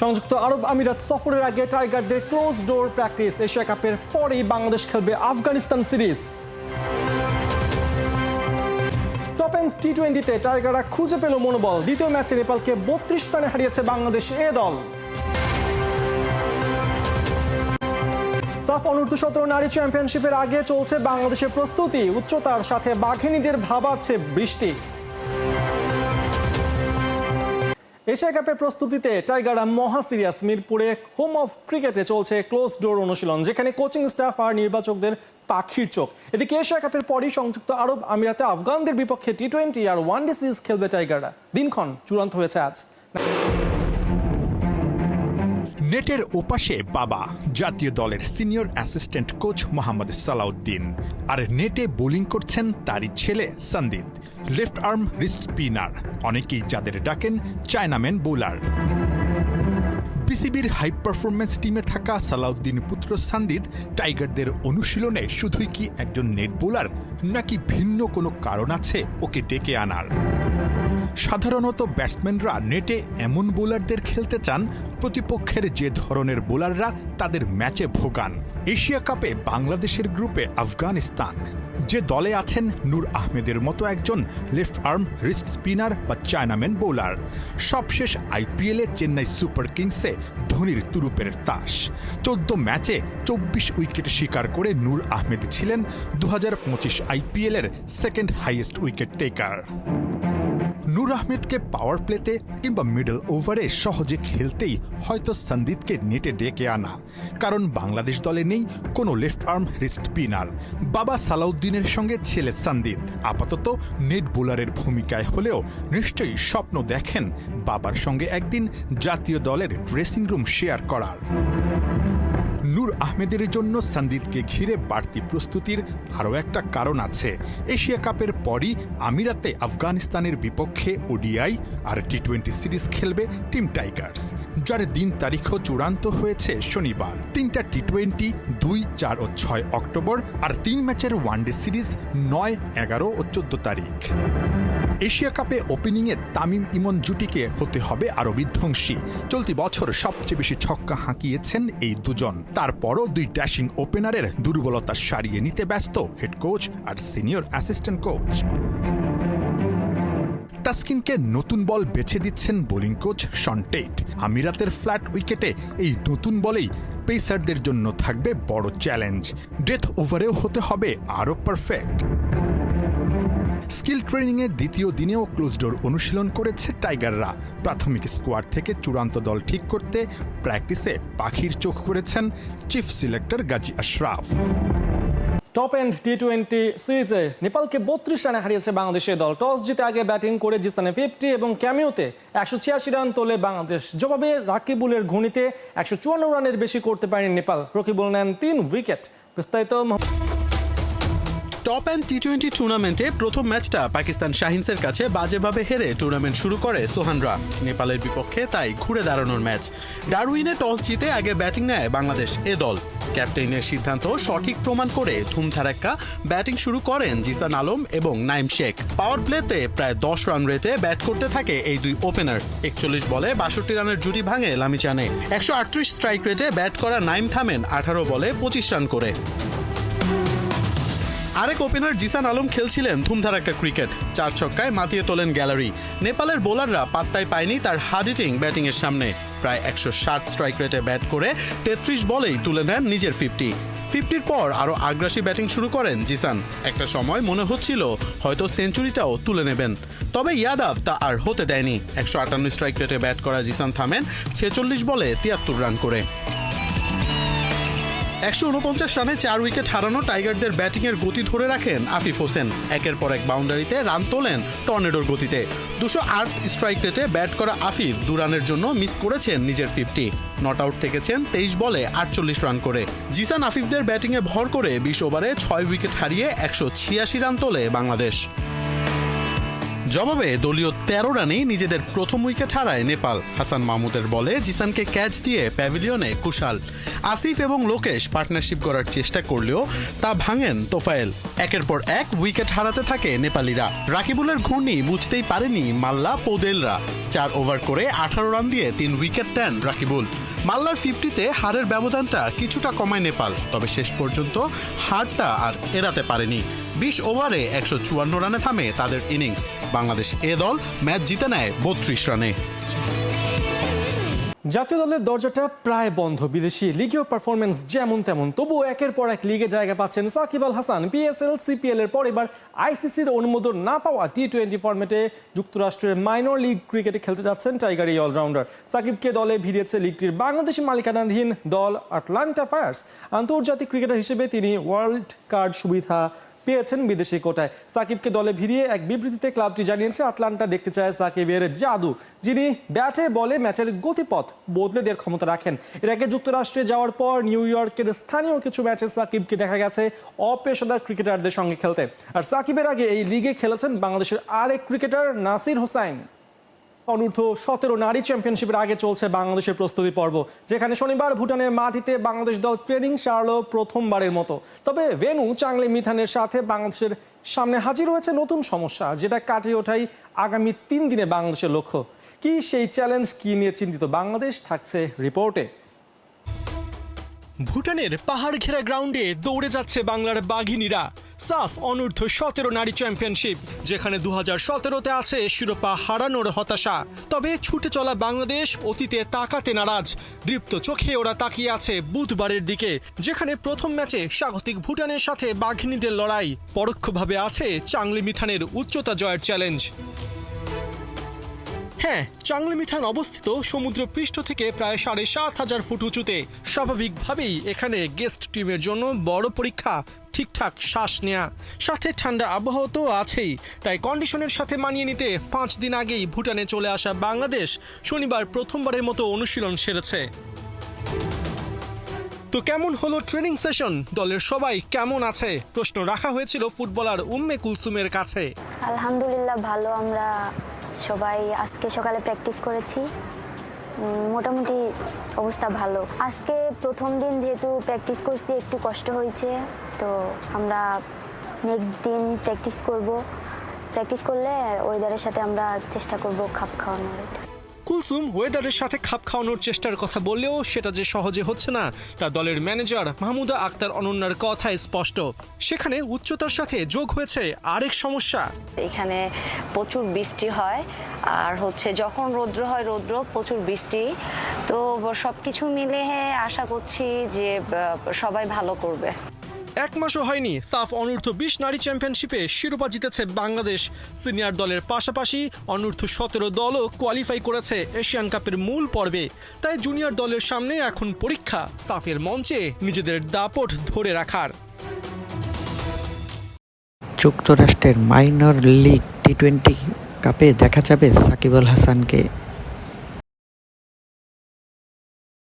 সংযুক্ত আরব আমিরাত সফরের আগে টাইগারদের ক্লোজ ডোর প্র্যাকটিস এশিয়া কাপের পরেই বাংলাদেশ খেলবে Afghanistan series. Top end T টোয়েন্টিতে টাইগাররা খুঁজে পেল মনোবল। দ্বিতীয় ম্যাচে নেপালকে বত্রিশ রানে হারিয়েছে বাংলাদেশ এ দল। সাফ অনূর্ধ্ব সতেরো নারী চ্যাম্পিয়নশিপের আগে চলছে বাংলাদেশের প্রস্তুতি। উচ্চতার সাথে বাঘিনীদের ভাবাচ্ছে বৃষ্টি। এশিয়া কাপের প্রস্তুতিতে টাইগাররা মহা সিরিয়াস মিরপুরে হোম অফ ক্রিকেটে চলছে ক্লোজ ডোর অনুশীলন, যেখানে কোচিং স্টাফ আর নির্বাচকদের পাখির চোখ। এদিকে এশিয়া কাপের পরই সংযুক্ত আরব আমিরাতে আফগানদের বিপক্ষে টি টোয়েন্টি আর ওয়ানডে সিরিজ খেলবে টাইগাররা। দিনক্ষণ চূড়ান্ত হয়েছে আজ। নেটের ওপাশে বাবা, জাতীয় দলের senior assistant coach Mohammad Salahuddin. আর নেটে বোলিং করছেন তারই ছেলে Sandeep. Left arm wrist spinner. অনেকেই যাদের ডাকেন চায়নাম্যান বোলার। বিসিবির হাই পারফরমেন্স টিমে থাকা সালাউদ্দিন পুত্র সান্দিদ টাইগারদের অনুশীলনে শুধুই কি একজন নেট বোলার, নাকি ভিন্ন কোনো কারণ আছে ওকে ডেকে আনার? সাধারণত ব্যাটসম্যানরা নেটে এমন বোলারদের খেলতে চান, প্রতিপক্ষের যে ধরনের বোলাররা তাদের ম্যাচে ভোগান। এশিয়া কাপে বাংলাদেশের গ্রুপে আফগানিস্তান। যে দলে আছেন নূর আহমেদের মতো একজন লেফট আর্ম রিস্ট স্পিনার বা চায়নাম্যান বোলার। সবশেষ আইপিএলে চেন্নাই সুপার কিংসে ধোনির তুরুপের তাস। চোদ্দ ম্যাচে চব্বিশ উইকেট শিকার করে নূর আহমেদ ছিলেন দু হাজার পঁচিশ আইপিএলের second highest wicket taker. Noor আহমেদকে পাওয়ার প্লেতে কিংবা মিডল ওভারে সহজে খেলতেই হয়তো সন্দীপকে নেটে ডেকে আনা। কারণ বাংলাদেশ দলে নেই কোনো লেফট আর্ম রিস্ট স্পিনার বাবা সালাউদ্দিনের সঙ্গে ছেলে সন্দীপ। আপাতত নেট বোলারের ভূমিকায় হলেও নিশ্চয়ই স্বপ্ন দেখেন বাবার সঙ্গে একদিন জাতীয় দলের ড্রেসিং রুম শেয়ার করার। নূর আহমেদের জন্য সন্দীপকে ঘিরে বাড়তি প্রস্তুতির আরও একটা কারণ আছে। এশিয়া কাপের পরই আমিরাতে আফগানিস্তানের বিপক্ষে ওডিআই আর টি টোয়েন্টি সিরিজ খেলবে টিম টাইগার্স। যার দিন তারিখও চূড়ান্ত হয়েছে শনিবার। তিনটা টি টোয়েন্টি দুই, চার ও ছয় অক্টোবর আর তিন ম্যাচের ওয়ানডে সিরিজ নয়, এগারো ও চোদ্দ তারিখ। এশিয়া কাপে ওপেনিংয়ে তামিম ইমন জুটিকে হতে হবে আরও বিধ্বংসী। চলতি বছর সবচেয়ে বেশি ছক্কা হাঁকিয়েছেন এই দুজন। তারপরও দুই ড্যাশিং ওপেনারের দুর্বলতা সারিয়ে নিতে ব্যস্ত হেড কোচ আর সিনিয়র অ্যাসিস্ট্যান্ট কোচ। তাসকিনকে নতুন বল বেছে দিচ্ছেন বোলিং কোচ শন টেট আমিরাতের ফ্ল্যাট উইকেটে এই নতুন বলেই পেসারদের জন্য থাকবে বড় চ্যালেঞ্জ। ডেথ ওভারেও হতে হবে আরও পারফেক্ট। স্কিল ট্রেনিংয়ের দ্বিতীয় দিনেও ক্লোজ ডোর অনুশীলন করেছে টাইগাররা। প্রাথমিক স্কোয়াড থেকে চূড়ান্ত দল ঠিক করতে প্র্যাকটিসে পাখির চোখ করেছেন chief selector Gazi Ashraf. Top end T twenty সিরিজে নেপালকে বত্রিশ রানে হারিয়েছে বাংলাদেশের দল। টস জিতে আগে ব্যাটিং করে জিস্তানে ফিফটি এবং ক্যামিওতে একশো ছিয়াশি রান তোলে বাংলাদেশ। জবাবে রাকিবুলের ঘুনিতে একশো চুয়ান্ন রানের বেশি করতে পারেনি নেপাল। রকিবুল নেন তিন উইকেট। বিস্তারিত টপ অ্যান্ড টি টোয়েন্টি টুর্নামেন্টে প্রথম ম্যাচটা পাকিস্তান শাহিনসের কাছে বাজেভাবে হেরে টুর্নামেন্ট শুরু করে সোহানরা। নেপালের বিপক্ষে তাই ঘুরে দাঁড়ানোর ম্যাচ। ডারউইনে টস জিতে আগে ব্যাটিং নেয় বাংলাদেশ এ দল। ক্যাপ্টেনের সিদ্ধান্ত সঠিক প্রমাণ করে ধুমধারাক্কা ব্যাটিং শুরু করেন জিসান আলম এবং নাইম শেখ। পাওয়ার প্লেতে প্রায় দশ রান রেটে ব্যাট করতে থাকে এই দুই ওপেনার। একচল্লিশ বলে বাষট্টি রানের জুটি ভাঙে লামিচানে। একশো আটত্রিশ স্ট্রাইক রেটে ব্যাট করা নাইম থামেন আঠারো বলে পঁচিশ রান করে। আরেক ওপেনার জিসান আলম খেলছিলেন ধুমধারাক্কা ক্রিকেট। চার ছক্কায় মাতিয়ে তোলেন গ্যালারি। নেপালের বোলাররা পাত্তায় পায়নি তার হিটিং ব্যাটিংয়ের সামনে। প্রায় একশো ষাট স্ট্রাইক রেটে ব্যাট করে তেত্রিশ বলেই তুলে নেন নিজের ফিফটি ফিফটির পর আরও আগ্রাসী ব্যাটিং শুরু করেন জিসান। একটা সময় মনে হচ্ছিল হয়তো সেঞ্চুরিটাও তুলে নেবেন। তবে ইয়াদাব তা আর হতে দেয়নি। একশো আটান্ন স্ট্রাইক রেটে ব্যাট করা জিসান থামেন ছেচল্লিশ বলে তিয়াত্তর রান করে। একশো উনপঞ্চাশ রানে চার উইকেট হারানো টাইগারদের ব্যাটিংয়ের গতি ধরে রাখেন আফিফ হোসেন। একের পর এক বাউন্ডারিতে রান তোলেন টর্নেডোর গতিতে। দুশো আট স্ট্রাইক রেটে ব্যাট করা আফিফ দু রানের জন্য মিস করেছেন নিজের ফিফটি। নট আউট থেকেছেন তেইশ বলে আটচল্লিশ রান করে। জিসান আফিফদের ব্যাটিংয়ে ভর করে বিশ ওভারে ছয় উইকেট হারিয়ে একশো ছিয়াশি রান তোলে বাংলাদেশ। জবাবে দলীয় তেরো রানেই নিজেদের প্রথম উইকেট হারায় নেপাল। হাসান মাহমুদের বলে জিসানকে ক্যাচ দিয়ে প্যাভিলিয়নে কুশাল। আসিফ এবং লোকেশ পার্টনারশিপ করার চেষ্টা করলেও তা ভাঙেন তোফায়েল। একের পর এক উইকেট হারাতে থাকে নেপালিরা। রাকিবুলের ঘূর্ণি বুঝতেই পারেনি মাল্লা পৌদেলরা। চার ওভার করে আঠারো রান দিয়ে তিন উইকেট নেন রাকিবুল। মাল্লার ফিফটিতে হারের ব্যবধানটা কিছুটা কমায় নেপাল, তবে শেষ পর্যন্ত হারটা আর এড়াতে পারেনি। বিশ ওভারে একশো চুয়ান্ন রানে থামে তাদের ইনিংস। বাংলাদেশ এ দল ম্যাচ জিতে নেয় বত্রিশ রানে। জাতীয় দলের দরজাটা প্রায় বন্ধ। বিদেশি লিগীয় পারফরমেন্স যেমন তেমন, তবুও একের পর এক লিগে জায়গা পাচ্ছেন সাকিব আল হাসান। পিএসএল সিপিএল এর পর এবার আইসিসির অনুমোদন না পাওয়া টি টোয়েন্টি ফরম্যাটে যুক্তরাষ্ট্রের মাইনর লিগ ক্রিকেটে খেলতে যাচ্ছেন টাইগার এই অলরাউন্ডার সাকিবকে দলে ভিড়িয়েছে লিগটির বাংলাদেশি মালিকানাধীন দল আটলান্টা ফায়ার্স আন্তর্জাতিক ক্রিকেটার হিসেবে তিনি ওয়ার্ল্ড কার্ড সুবিধা পেয়েছেন বিদেশি কোটায়। সাকিবকে দলে ভিড়িয়ে এক বিবৃতিতে ক্লাবটি জানিয়েছে, আটলান্টা দেখতে চায় সাকিবের জাদু, যিনি ব্যাটে, বলে ম্যাচের গতিপথ বদলে দেওয়ার ক্ষমতা রাখেন। এর আগে যুক্তরাষ্ট্রে যাওয়ার পর নিউ ইয়র্কের স্থানীয় কিছু ম্যাচে সাকিবকে দেখা গেছে অপেশাদার ক্রিকেটারদের সঙ্গে খেলতে। আর সাকিবের আগে এই লিগে খেলেছেন বাংলাদেশের আরেক ক্রিকেটার নাসির হোসাইন। অনূর্ধ্ব সতেরো নারী চ্যাম্পিয়নশিপের আগে চলছে বাংলাদেশের প্রস্তুতি পর্ব, যেখানে শনিবার ভুটানের মাটিতে বাংলাদেশ দল ট্রেনিং সারল প্রথমবারের মতো। তবে ভেনু চাংলি মিথানের সাথে বাংলাদেশের সামনে হাজির হয়েছে নতুন সমস্যা, যেটা কাটিয়ে ওঠাই আগামী তিন দিনে বাংলাদেশের লক্ষ্য। কি সেই চ্যালেঞ্জ কি নিয়ে চিন্তিত বাংলাদেশ, থাকছে রিপোর্টে। ভুটানের পাহাড় ঘেরা গ্রাউন্ডে দৌড়ে যাচ্ছে বাংলার বাঘিনীরা। সাফ অনূর্ধ্ব সতেরো নারী চ্যাম্পিয়নশিপ, যেখানে দু হাজার সতেরোতে আছে শিরোপা হারানোর হতাশা। তবে ছুটে চলা বাংলাদেশ অতীতে তাকাতে নারাজ। দৃপ্ত চোখে ওরা তাকিয়ে আছে বুধবারের দিকে, যেখানে প্রথম ম্যাচে স্বাগতিক ভুটানের সাথে বাঘিনীদের লড়াই, পরোক্ষভাবে আছে চাংলি মিথানের উচ্চতা জয়ের চ্যালেঞ্জ। হ্যাঁ চাংলি মিথান অবস্থিত সমুদ্র পৃষ্ঠ থেকে প্রায় সাড়ে সাত হাজার ফুট উঁচুতে। স্বাভাবিকভাবেই এখানে গেস্ট টিমের জন্য বড় পরীক্ষা, ঠিকঠাক শ্বাস নেয়া। সাথে ঠান্ডা আবহাওয়া তো আছেই, তাই কন্ডিশনের সাথে মানিয়ে নিতে পাঁচ দিন আগেই ভুটানে চলে আসা বাংলাদেশ শনিবার প্রথমবারের মতো অনুশীলন সেরেছে। তো কেমন হলো ট্রেনিং সেশন দলের সবাই কেমন আছে? প্রশ্ন রাখা হয়েছিল ফুটবলার উম্মে কুলসুমের কাছে। আলহামদুলিল্লাহ, ভালো। আমরা সবাই আজকে সকালে প্র্যাকটিস করেছি। মোটামুটি অবস্থা ভালো। আজকে প্রথম দিন যেহেতু প্র্যাকটিস করছি, একটু কষ্ট হয়েছে, তো আমরা নেক্সট দিন প্র্যাকটিস করব। প্র্যাকটিস করলে ওয়েদারের সাথে আমরা চেষ্টা করব খাপ খাওয়ানোর। এটা কুলসুম ওয়েদারের সাথে খাপ খাওয়ানোর চেষ্টার কথা বললেও সেটা যে সহজে হচ্ছে না, তা দলের ম্যানেজার মাহমুদা আক্তার অনন্যার কথায় স্পষ্ট। সেখানে উচ্চতার সাথে যোগ হয়েছে আরেক সমস্যা। এখানে প্রচুর বৃষ্টি হয়, আর হচ্ছে যখন রৌদ্র হয় রৌদ্র, প্রচুর বৃষ্টি। তো সব কিছু মিলে আশা করছি যে সবাই ভালো করবে। এক মাসও হয়নি সাফ অনূর্ধ্ব বিশ নারী চ্যাম্পিয়নশিপে শিরোপা জিতেছে বাংলাদেশ। সিনিয়র দলের পাশাপাশি অনূর্ধ্ব সতেরো দলও কোয়ালিফাই করেছে এশিয়ান কাপের মূল পর্বে। তাই জুনিয়র দলের সামনে এখন পরীক্ষা, সাফের মঞ্চে নিজেদের দাপট ধরে রাখার। যুক্তরাষ্ট্রের মাইনর লিগ টি টোয়েন্টি কাপে দেখা যাবে সাকিব আল হাসানকে।